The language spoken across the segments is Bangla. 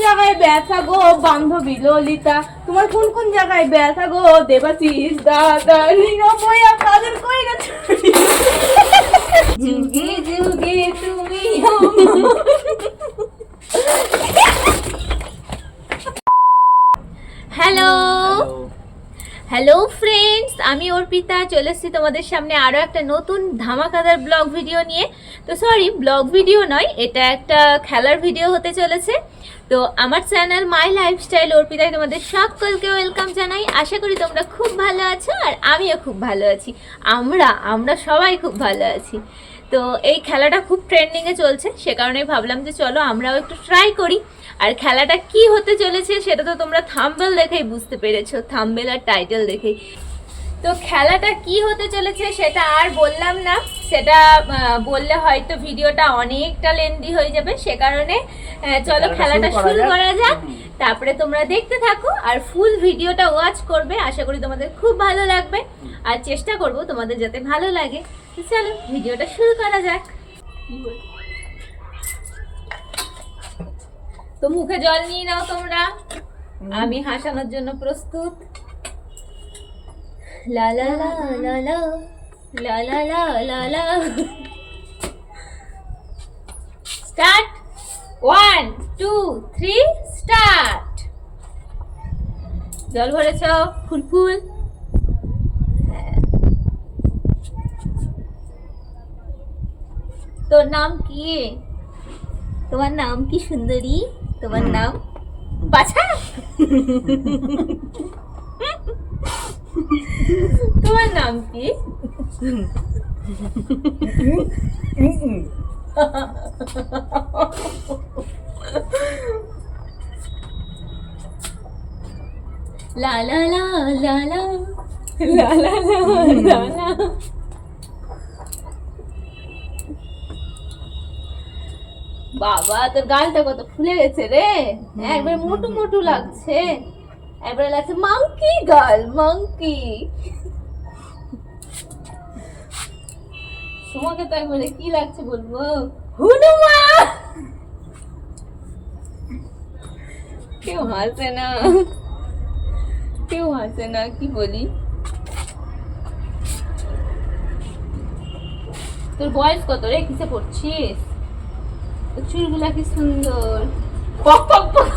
জায়গায় ব্যথা গো বান্ধবী ললিতা? তোমার কোন কোন জায়গায় ব্যথা গো? দেবাশিস দাদা নিরাময় আপনাদের কই না যুগে যুগে তুমি হ্যালো হ্যালো ফ্রেন্ডস আমি অর্পিতা, চলে এসেছি তোমাদের সামনে আরও একটা নতুন ধামাকাদার ব্লগ ভিডিও নিয়ে। তো সরি ব্লগ ভিডিও নয়, এটা একটা খেলার ভিডিও হতে চলেছে। তো আমার চ্যানেল মাই লাইফস্টাইল অর্পিতায় তোমাদের সকলকে ওয়েলকাম জানাই। আশা করি তোমরা খুব ভালো আছো আর আমিও খুব ভালো আছি। আমরা আমরা সবাই খুব ভালো আছি। তো এই খেলাটা খুব ট্রেন্ডিংয়ে চলছে, সে কারণে ভাবলাম যে চলো আমরাও একটু ট্রাই করি। আর খেলাটা কি হতে চলেছে সেটা তো তোমরা থাম্বেল দেখেই বুঝতে পেরেছ থাম্বেল আর টাইটেল দেখেই। তো খেলাটা কি হতে চলেছে সেটা আর বললাম না সেটা বললে হয়তো ভিডিওটা অনেকটা লেন্দি হয়ে যাবে সে কারণে চলো খেলাটা শুরু করা যাক। তারপরে তোমরা দেখতে থাকো আর ফুল ভিডিওটা ওয়াচ করবে আশা করি তোমাদের খুব ভালো লাগবে। আর চেষ্টা করব তোমাদের যাতে ভালো লাগে। চলো ভিডিওটা শুরু করা যাক। তো মুখে জল নিয়ে নাও তোমরা আমি হাসানোর জন্য প্রস্তুত লা লা লা লা লা লা লা লা লা লা start one two three start জল ভরেছ ফুল ফুল তোর নাম কি তোমার নাম কি সুন্দরী তোমার নাম? বাছা? তোমার নাম কি? লা লা লা লা। লা লা লা লা লা। বাবা তোর গালটা কত ফুলে গেছে রে? একবার মোটু মোটু লাগছে। একবার লাগছে মাংকি গাল মাংকি। তোমাকে তো একবারে কি লাগছে বলব? হুনুমা! কেউ হাসে না। কেউ হাসে না কি বলি? তোর বয়স কত রে? কিসে পড়ছিস? চুলগুলা কি সুন্দর পক পক পক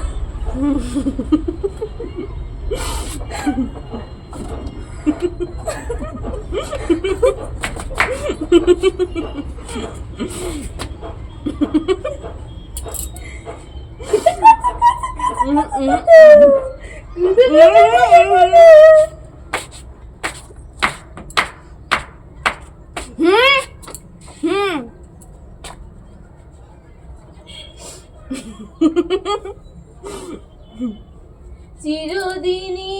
চিরদিনই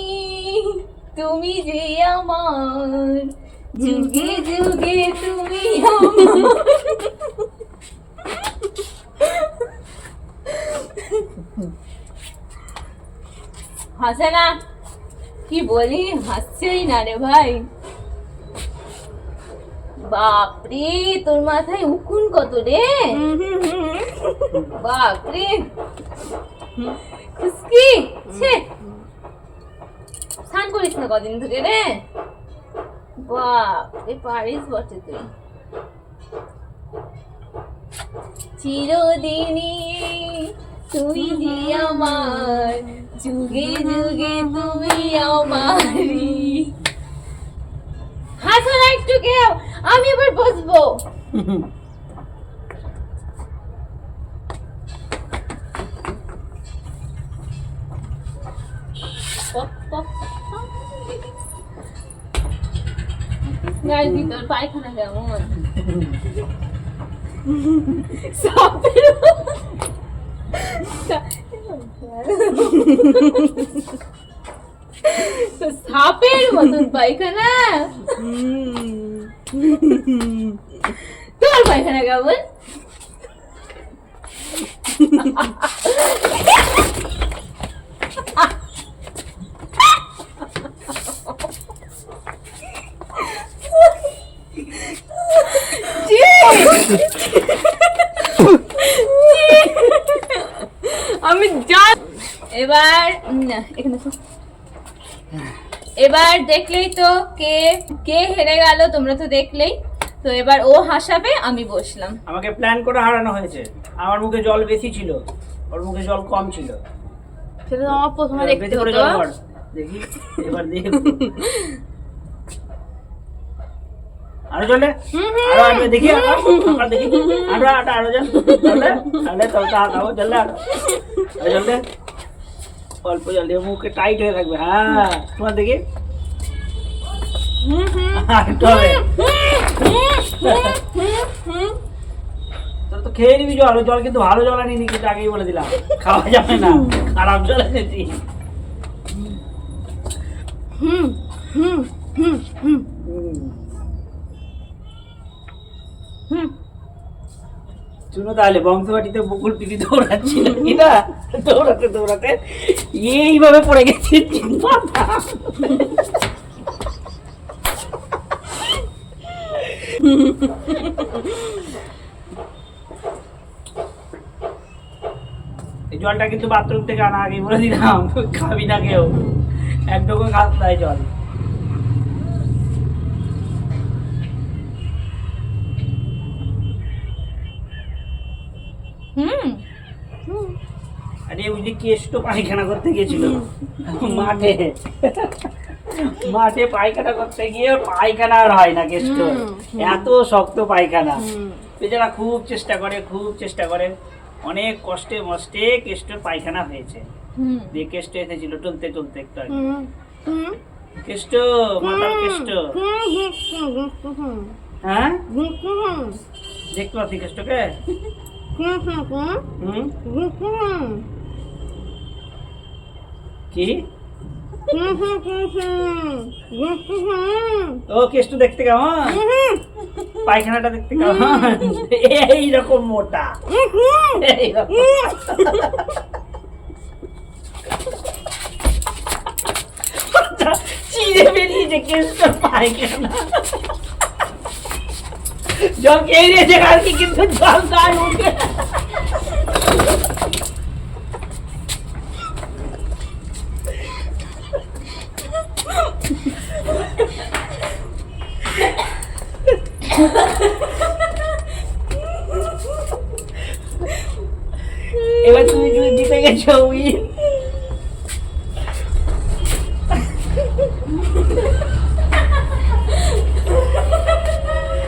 তুমি যে আমার, যুগে যুগে তুমি হাসে না কি বলি, হাসছেই না রে ভাই। বাপরে, তোর মাথায় উকুন কত রে? বাপরে। খুশকি ছে। স্নান করিস না কদিন ধরে রে? বাপরে পারিস বটে তুই চিরদিনই তুই যে আমার যুগে যুগে তুমি আমারি হাসো না একটু কেউ আমি এবার বসবো। পায়খানা কেমন সাপের মতন পায়খানা তোর পায়খানা কেমন আমি যা এবার এখানে এবার দেখলেই তো কে কে হেরে গেল তোমরা তো দেখলেই। তো এবার ও হাসাবে আমি বসলাম। আমাকে প্ল্যান করে হারানো হয়েছে। আমার মুখে জল বেশি ছিল। ওর মুখে জল কম ছিল। সেটা আমার প্রথমে দেখতে হতো। দেখি এবার দেখ আরও জলে আরও আরও দেখি। আরও আরও দেখি। আরও আরও আরও জল জলে জলে তো তা খাব জলে আরও। আরও জলে অল্প জল দিয়ে মুখে টাইট হয়ে থাকবে হ্যাঁ। তোমার দেখি। আর একটু হবে তোর তো খেয়ে নিবি জল। ওই জল কিন্তু ভালো জল আনিনি কিন্তু আগেই বলে দিলাম। খাওয়া যাবে না। খারাপ জল এনেছি হুম হুম হুম হুম হুম। হুম শুনো তাহলে বংশবাটিতে বকুল পিটি দৌড়াচ্ছিল কি না দৌড়াতে দৌড়াতে। এইভাবে পড়ে গেছে। জলটা কিন্তু বাথরুম থেকে আনা আগে বলে দিলাম। খাবি না কেউ। একটুকু খাস নাই জল। কেষ্ট পায়খানা করতে গিয়েছিল মাঠে। মাঠে পায়খানা করতে গিয়ে পায়খানা আর হয় না কেষ্ট এত শক্ত পায়খানা। বেচারা খুব চেষ্টা করে খুব চেষ্টা করে। অনেক কষ্টে মষ্টে কেষ্টর পায়খানা হয়েছে। হুম। দিয়ে কেষ্ট এসেছিল টলতে টলতে একটু আগে। কেষ্ট মাথার কেষ্ট হ্যাঁ? দেখতে পাচ্ছি কেষ্টকে হুম। কি? ও কেষ্ট দেখতে কেমন? পায়খানাটা দেখতে কেমন? এইরকম মোটা। এইরকম চিড়ে বেরিয়েছে কেষ্ট পায়খানা। জল খেয়ে নিয়েছে আর কি কিন্তু জল গায়ে উঠে এবার তুমি তুমি জিতে গেছো উইন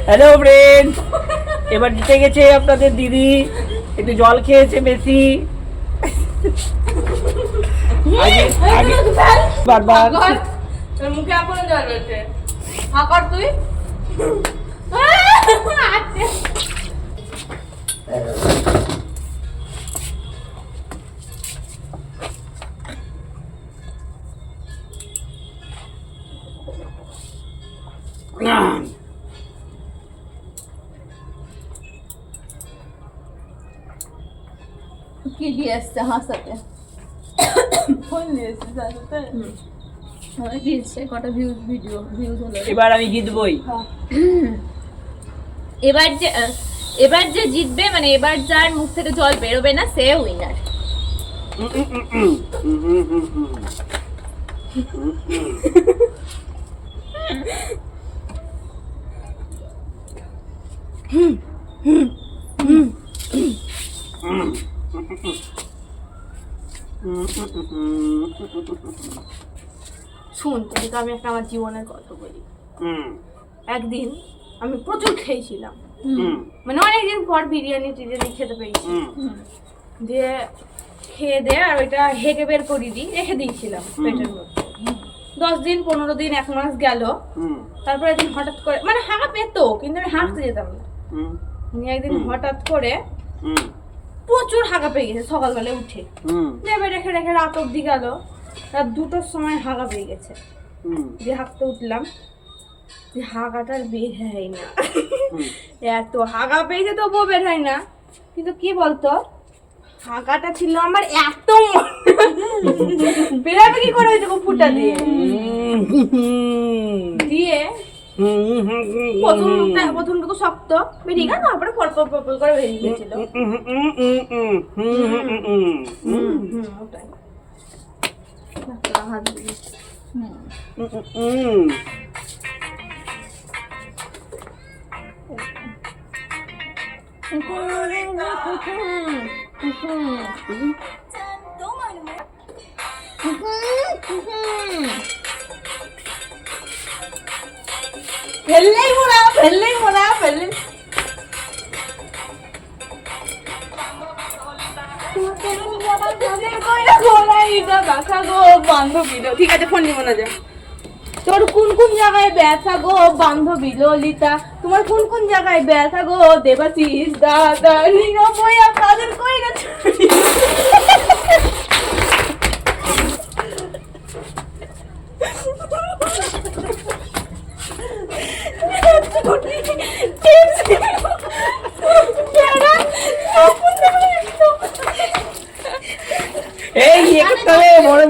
হ্যালো ফ্রেন্ড এবার জিতে গেছে আপনাদের দিদি একটু জল খেয়েছে বেশি আগে আগে বারবার কর। তোর মুখে এখনও জল রয়েছে হা কর তুই আসছে হাসাতে ফোন? আমার রিলসে কটা ভিউজ ভিডিও ভিউজ হলো এবার আমি জিতবই। এবার যে এবার যে জিতবে মানে এবার যার মুখ থেকে জল বেরোবে না সে উইনার শুন তোকে আমি একটা আমার জীবনের কথা বলি। একদিন আমি প্রচুর খেয়েছিলাম। মানে অনেকদিন পর বিরিয়ানি টিরিয়ানি খেতে পেয়েছি হুম। দিয়ে খেয়ে দে আর ওইটা হেঁকে বের করে দিই রেখে দিয়েছিলাম পেটের মধ্যে। দশ দিন পনেরো দিন এক মাস গেল। হুম। তারপর একদিন হঠাৎ করে মানে হাঁকা পেত কিন্তু আমি হাঁকতে যেতাম না। নিয়ে একদিন হঠাৎ করে হুম। প্রচুর হাগা পেয়ে গেছে সকালবেলা উঠে। দেবে রেখে রেখে রাত অব্দি গেল। রাত দুটোর সময় হাগা পেয়ে গেছে। দিয়ে হাঁকতে উঠলাম যে হাঁকাটা আর বের হয় না। এত হাগা পেয়েছে তবুও বের হয় না। কিন্তু কি বলতো হাগাটা ছিল আমার এত বেরাবে কি করে ওই দেখো ফুটা দিয়ে? দিয়ে প্রথমটা হুম। প্রথমটা তো শক্ত বেরিয়ে গেল তারপরে ফল ফল ফল করে বেরিয়ে গেছিল হুম, হুম, ফেললেই মোড়া ফেললেই মোড়া ফেললেই ঠিক আছে ফোন নিব না তোর কোন কোন জায়গায় ব্যথা গো, বান্ধবী ললিতা? তোমার কোন কোন জায়গায় ব্যথা গো? দেবাশিস দাদা নিরাময় আপনাদের কই না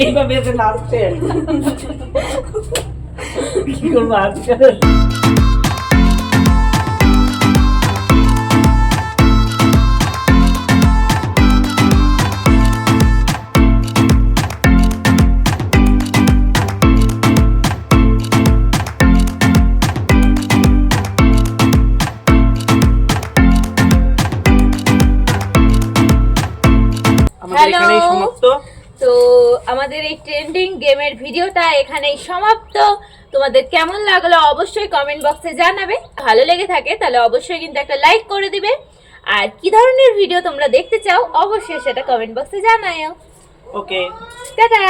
এইভাবে এসে নাচছে কি করব আজকে আমাদের এখানেই সমাপ্ত। তো আমাদের এই ট্রেন্ডিং গেমের ভিডিওটা এখানেই সমাপ্ত। তোমাদের কেমন লাগল অবশ্যই কমেন্ট বক্সে জানাবে। ভালো লেগে থাকে তাহলে অবশ্যই কিন্তু একটা লাইক করে দিবে। আর কি ধরনের ভিডিও তোমরা দেখতে চাও অবশ্যই সেটা কমেন্ট বক্সে জানাও ওকে টাটা!